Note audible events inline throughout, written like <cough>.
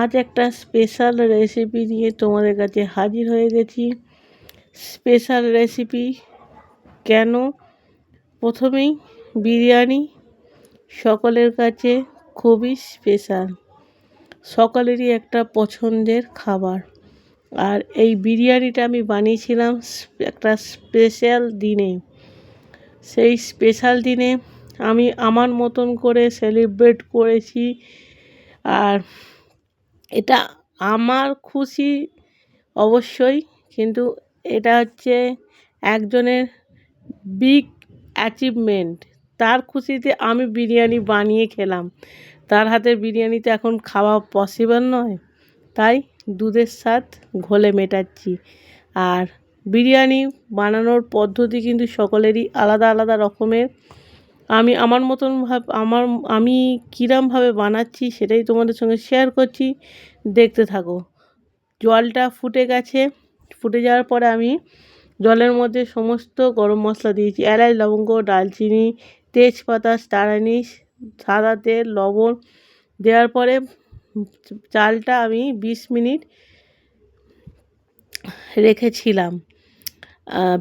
আজ একটা special recipe নিয়ে তোমাদের কাছে হাজির হয়ে গেছি। স্পেশাল রেসিপি কেন? প্রথমেই বিরিয়ানি সকলের কাছে খুবই স্পেশাল সকলেরই একটা পছন্দের খাবার। আর এই বিরিয়ানিটা আমি বানিয়েছিলাম একটা স্পেশাল দিনে। সেই স্পেশাল দিনে আমি আমার মতন করে সেলিব্রেট করেছি। আর এটা আমার খুশি অবশ্যই, কিন্তু এটা হচ্ছে একজনের বিগ অ্যাচিভমেন্ট তার খুশিতে আমি বিরিয়ানি বানিয়ে খেলাম। তার হাতের বিরিয়ানিতে এখন খাওয়া পসিবল নয়, তাই দুধের স্বাদ ঘোলে মেটাচ্ছি। আর বিরিয়ানি বানানোর পদ্ধতি কিন্তু সকলেরই আলাদা আলাদা রকমের। আমি আমার মতন ভাব, আমার, আমি কীরমভাবে বানাচ্ছি সেটাই তোমাদের সঙ্গে শেয়ার করছি। দেখতে থাকো। জলটা ফুটে গেছে। ফুটে যাওয়ার পরে আমি জলের মধ্যে সমস্ত গরম মশলা দিয়েছি। এলাচ, লবঙ্গ, ডালচিনি, তেজপাতা স্টার আনিস সাদা তেল, লবণ দেওয়ার পরে চালটা আমি বিশ মিনিট রেখেছিলাম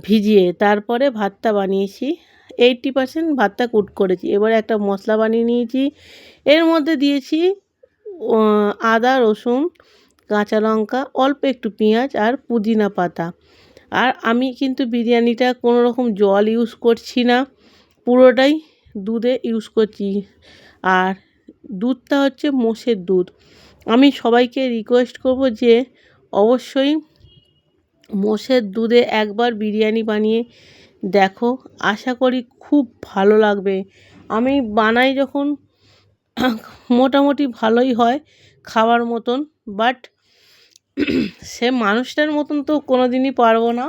ভিজিয়ে। তারপরে ভাতটা বানিয়েছি। এইটটি পারসেন্ট ভাতটা কুট করেছি। এবারে একটা মশলা বানিয়ে নিয়েছি। এর মধ্যে দিয়েছি আদা, রসুন, কাঁচা লঙ্কা, অল্প একটু পেঁয়াজ আর পুদিনা পাতা। আর আমি কিন্তু বিরিয়ানিটা কোনো রকম জল ইউজ করছি না, পুরোটাই দুধে ইউজ করছি। আর দুধটা হচ্ছে মোষের দুধ। আমি সবাইকে রিকোয়েস্ট করব যে অবশ্যই মোষের দুধে একবার বিরিয়ানি বানিয়ে দেখো, আশা করি খুব ভালো লাগবে। আমি বানাই যখন, মোটামুটি ভালোই হয় খাওয়ার মতন বাট সে মানুষটার মতন তো কোনো দিনই পারব না।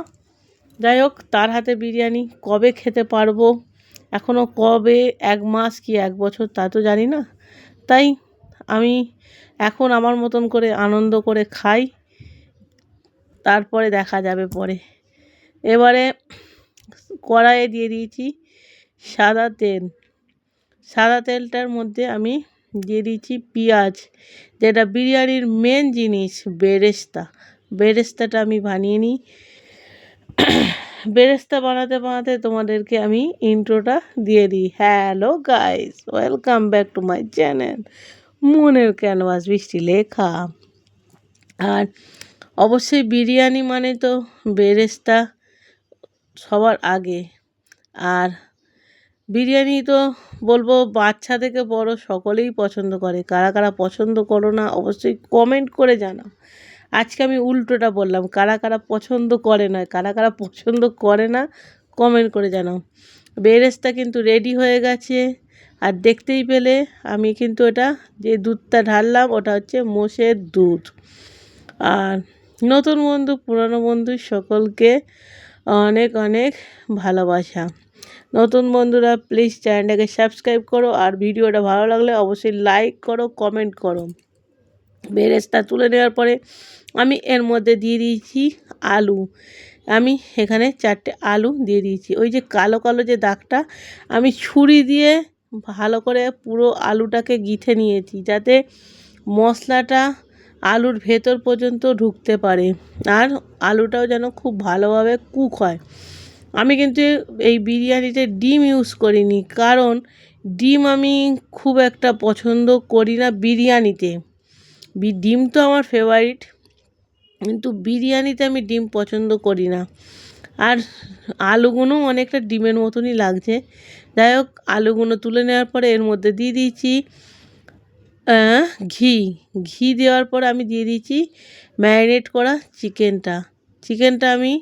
যাই হোক, তার হাতে বিরিয়ানি কবে খেতে পারব এখনও কবে, এক মাস কি এক বছর তা তো জানি না। তাই আমি এখন আমার মতন করে আনন্দ করে খাই, তারপরে দেখা যাবে পরে। এবারে কড়াইয়ে দিয়ে দিয়েছি সাদা তেল। সাদা তেলটার মধ্যে আমি দিয়ে দিয়েছি পেঁয়াজ, যেটা বিরিয়ানির মেন জিনিস, বেরেস্তা। বেরেস্তাটা আমি বানিয়ে নিই। বেরেস্তা বানাতে বানাতে তোমাদেরকে আমি ইন্ট্রোটা দিয়ে দিই। Hello guys welcome back to my channel মনের ক্যানভাস বৃষ্টি লেখা? আর অবশ্যই বিরিয়ানি মানে তো বেরেস্তা। সবার আগে। আর বিরিয়ানি তো বলব বাচ্চা থেকে বড় সকলেই পছন্দ করে। কারা কারা পছন্দ করো না অবশ্যই কমেন্ট করে জানাও। আজকে আমি উল্টোটা বললাম, কারা কারা পছন্দ করে না, কারা কারা পছন্দ করে না কমেন্ট করে জানাও। বেরেস্তা কিন্তু রেডি হয়ে গেছে। আর দেখতেই পেলে আমি কিন্তু এটা যে দুধটা ঢাললাম, ওটা হচ্ছে মোষের দুধ। আর নতুন বন্ধু, পুরনো বন্ধু সকলকে অনেক অনেক ভালোবাসা। নতুন বন্ধুরা প্লিজ চ্যানেলটাকে সাবস্ক্রাইব করো আর ভিডিওটা ভালো লাগলে অবশ্যই লাইক করো কমেন্ট করো। বেরেস্তা তুলে নেওয়ার পরে আমি এর মধ্যে দিয়ে দিয়েছি আলু। আমি এখানে চারটে আলু দিয়ে দিয়েছি। ওই যে কালো কালো যে দাগটা, আমি ছুরি দিয়ে ভালো করে পুরো আলুটাকে গিথে নিয়েছি যাতে মশলাটা আলুর ভেতর পর্যন্ত ঢুকতে পারে। আর আলুটাও যেন খুব ভালোভাবে কুক হয়। আমি কিন্তু এই বিরিয়ানিতে ডিম ইউজ করিনি। কারণ ডিম আমি খুব একটা পছন্দ করি না বিরিয়ানিতে। ডিম তো আমার ফেভারিট কিন্তু বিরিয়ানিতে আমি ডিম পছন্দ করি না। আর আলুগুলো অনেকটা ডিমের মতনই লাগছে। যাই হোক আলুগুলো তুলে নেওয়ার পরে এর মধ্যে দিয়ে দিয়েছি ঘি। ঘি দেওয়ার পর আমি দিয়ে দিয়েছি ম্যারিনেট করা চিকেনটা। চিকেনটা আমি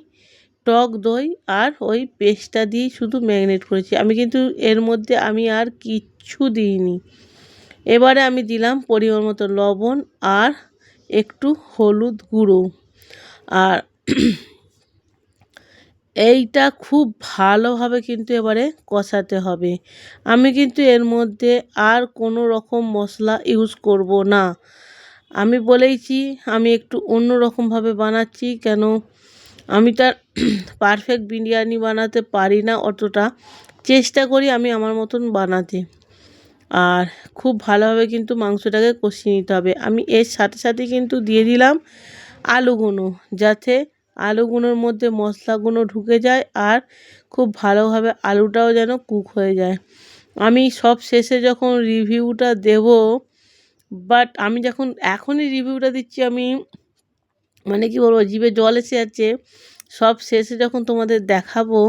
টক দই আর ওই পেস্টটা দিয়েই শুধু ম্যারিনেট করেছি। আমি কিন্তু এর মধ্যে আমি আর কিচ্ছু দিইনি। এবারে আমি দিলাম পরিমাণ মতো লবণ আর একটু হলুদ গুঁড়ো। আর এইটা খুব ভালোভাবে কিন্তু এবারে কষাতে হবে। আমি কিন্তু এর মধ্যে আর কোনো রকম মশলা ইউজ করব না। আমি বলেইছি, আমি একটু অন্য রকমভাবে বানাচ্ছি, কেন আমি তার <clears throat> পারফেক্ট বিরিয়ানি বানাতে পারি না অতটা। চেষ্টা করি আমি আমার মতন বানাতে। আর খুব ভালোভাবে কিন্তু মাংসটাকে কষিয়ে নিতে হবে। আমি এর সাথে সাথে কিন্তু দিয়ে দিলাম আলুগুলো যাতে আলুগুলোর মধ্যে মশলাগুলো ঢুকে যায় আর খুব ভালোভাবে আলুটাও যেন কুক হয়ে যায়। আমি সব শেষে যখন রিভিউটা দেব বাট আমি যখন এখনই রিভিউটা দিচ্ছি, আমি মানে কি বলব, জিভে জল এসে যাচ্ছে, সব শেষে যখন তোমাদের দেখাবো,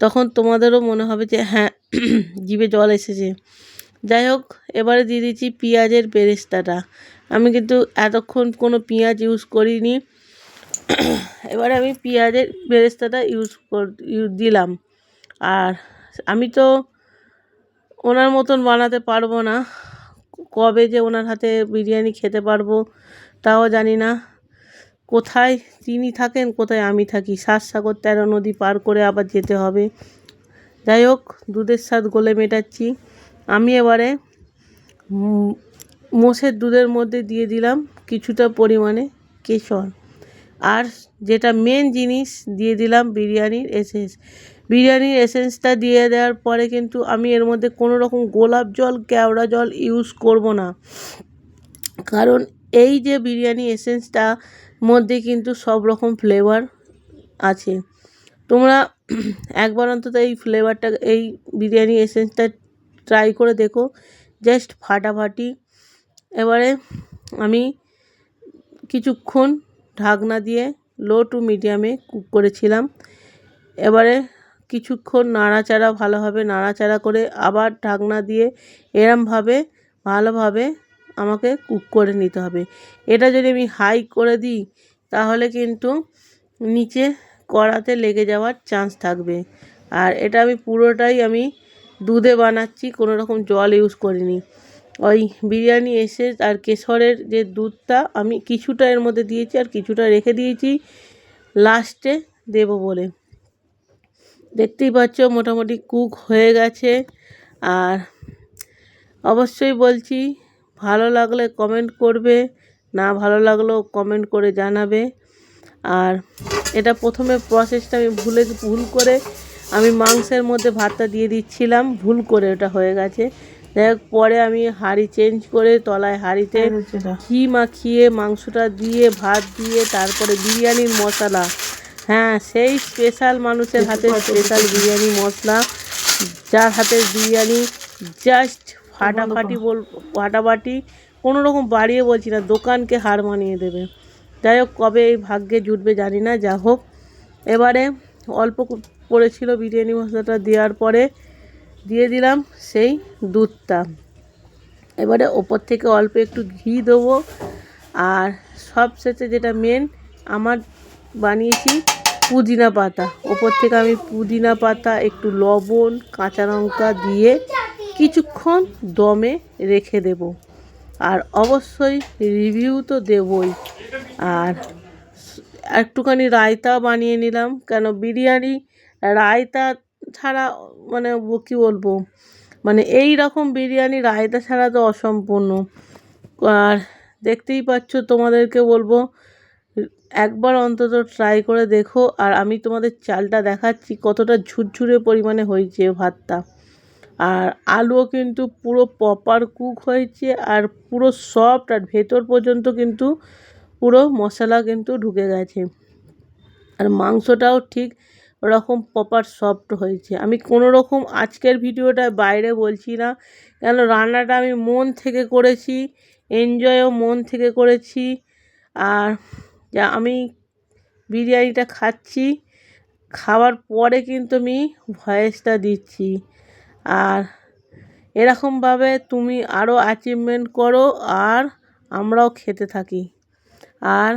তখন তোমাদেরও মনে হবে যে হ্যাঁ <clears throat> জিভে জল এসেছে। যাই হোক, এবারে দিয়ে দিচ্ছি পেঁয়াজের বেরেস্তাটা। আমি কিন্তু এতক্ষণ কোনো পেঁয়াজ ইউজ করিনি। <clears throat> এবারে আমি পেঁয়াজের বেরেস্তাটা ইউজ কর দিলাম। আর আমি তো ওনার মতন বানাতে পারব না। কবে যে ওনার হাতে বিরিয়ানি খেতে পারব তাও জানি না। কোথায় তিনি থাকেন, কোথায় আমি থাকি? সাগর তেরো নদী পার করে আবার যেতে হবে। যাই হোক, দুধের স্বাদ গলে মেটাচ্ছি। আমি এবারে মোষের দুধের মধ্যে দিয়ে দিলাম কিছুটা পরিমাণে কেশর। আর যেটা মেন জিনিস দিয়ে দিলাম বিরিয়ানির এসেন্স বিরিয়ানির এসেন্সটা দিয়ে দেওয়ার পরে কিন্তু আমি এর মধ্যে কোনো রকম গোলাপ জল, কেওড়া জল ইউজ করব না। কারণ এই যে বিরিয়ানি এসেন্সটা মধ্যে কিন্তু সব রকম ফ্লেভার আছে। তোমরা একবার অন্তত এই ফ্লেভারটা এই বিরিয়ানি এসেন্সটা ট্রাই করে দেখো। জাস্ট ফাটাফাটি। এবারে আমি কিছুক্ষণ ঢাকনা দিয়ে লো টু মিডিয়ামে কুক করেছিলাম। এবারে কিছুক্ষণ নাড়াচাড়া ভালোভাবে নাড়াচাড়া করে আবার ঢাকনা দিয়ে এরমভাবে ভালোভাবে আমাকে কুক করে নিতে হবে। এটা যদি আমি হাই করে দিই, তাহলে কিন্তু নিচে কড়াতে লেগে যাওয়ার চান্স থাকবে। আর এটা আমি পুরোটাই আমি দুধে বানাচ্ছি, কোনো রকম জল ইউজ করিনি। ওই বিরিয়ানি এসে আর কেশরের যে দুধটা আমি কিছুটা এর মধ্যে দিয়েছি আর কিছুটা রেখে দিয়েছি। লাস্টে দেব বলে। দেখতেই পাচ্ছ মোটামুটি কুক হয়ে গেছে। আর অবশ্যই বলছি, ভালো লাগলে কমেন্ট করবে, না ভালো লাগলেও কমেন্ট করে জানাবে। আর এটা প্রথমে প্রসেসটা আমি ভুলে, ভুল করে আমি মাংসের মধ্যে ভাতটা দিয়ে দিচ্ছিলাম, ভুল করে ওটা হয়ে গেছে। যাই হোক পরে আমি হাঁড়ি চেঞ্জ করে তলায় হাঁড়িতে ঘি মাখিয়ে মাংসটা দিয়ে ভাত দিয়ে তারপরে বিরিয়ানির মশলা। হ্যাঁ সেই স্পেশাল মানুষের হাতে স্পেশাল বিরিয়ানি মশলা। যার হাতে বিরিয়ানি জাস্ট ফাটাফাটি বল ফাটাফাটি কোনো রকম বাড়িয়ে বলছি না দোকানকে হার মানিয়ে দেবে। যাই হোক কবে এই ভাগ্যে জুটবে জানি না যা হোক। এবারে অল্প পড়েছিল বিরিয়ানি মশলাটা দেওয়ার পরে দিয়ে দিলাম সেই দুধটা। এবারে ওপর থেকে অল্প একটু ঘি দেবো। আর সব শেষে যেটা মেন আমার বানিয়েছি পুদিনা পাতা। ওপর থেকে আমি পুদিনা পাতা, একটু লবণ, কাঁচা লঙ্কা দিয়ে কিছুক্ষণ দমে রেখে দেব। আর অবশ্যই রিভিউ তো দেবই। আর একটুখানি রায়তা বানিয়ে নিলাম। কেন, বিরিয়ানি, রায়তা ছাড়া মানে কী বলব? মানে এই রকম বিরিয়ানি রায়তা ছাড়া তো অসম্পূর্ণ। আর দেখতেই পাচ্ছ, তোমাদেরকে বলব, একবার অন্তত ট্রাই করে দেখো। আর আমি তোমাদের চালটা দেখাচ্ছি, কতটা ঝুরঝুরে পরিমাণে হয়েছে ভাতটা। আর আলুও কিন্তু পুরো প্রপার কুক হয়েছে, আর পুরো সফট আর ভেতর পর্যন্ত কিন্তু পুরো মশলা কিন্তু ঢুকে গেছে। আর মাংসটাও ঠিক ওরকম প্রপার সফট হয়েছে। আমি কোনো রকম আজকের ভিডিওটা বাইরে বলছি না। কেন রান্নাটা আমি মন থেকে করেছি এনজয়ও মন থেকে করেছি। আর যা আমি বিরিয়ানিটা খাচ্ছি, খাওয়ার পরে কিন্তু আমি ভয়েসটা দিচ্ছি। আর এরকমভাবে তুমি আরও অ্যাচিভমেন্ট করো, আর আমরাও খেতে থাকি। আর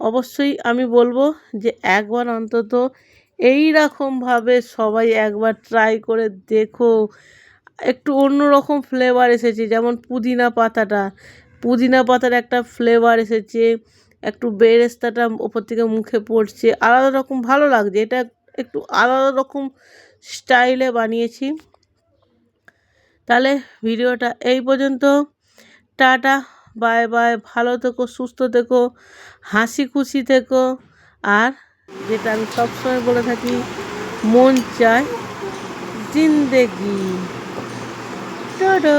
অবশ্যই আমি বলব যে একবার অন্তত এই রকমভাবে সবাই একবার ট্রাই করে দেখো। একটু অন্য রকম ফ্লেভার এসেছে, যেমন পুদিনা পাতাটা। পুদিনা পাতার একটা ফ্লেভার এসেছে, একটু বেরেস্তাটা ওপর থেকে মুখে পড়ছে, আলাদা রকম ভালো লাগছে। এটা একটু আলাদা রকম স্টাইলে বানিয়েছি। তাহলে ভিডিওটা এই পর্যন্ত। টাটা। বাই বাই, ভালো থেকো, সুস্থ থেকো হাসি খুশি থেকো। আর যেটা আমি সবসময় বলে থাকি, মন চায় জিন্দেগি। টাটা!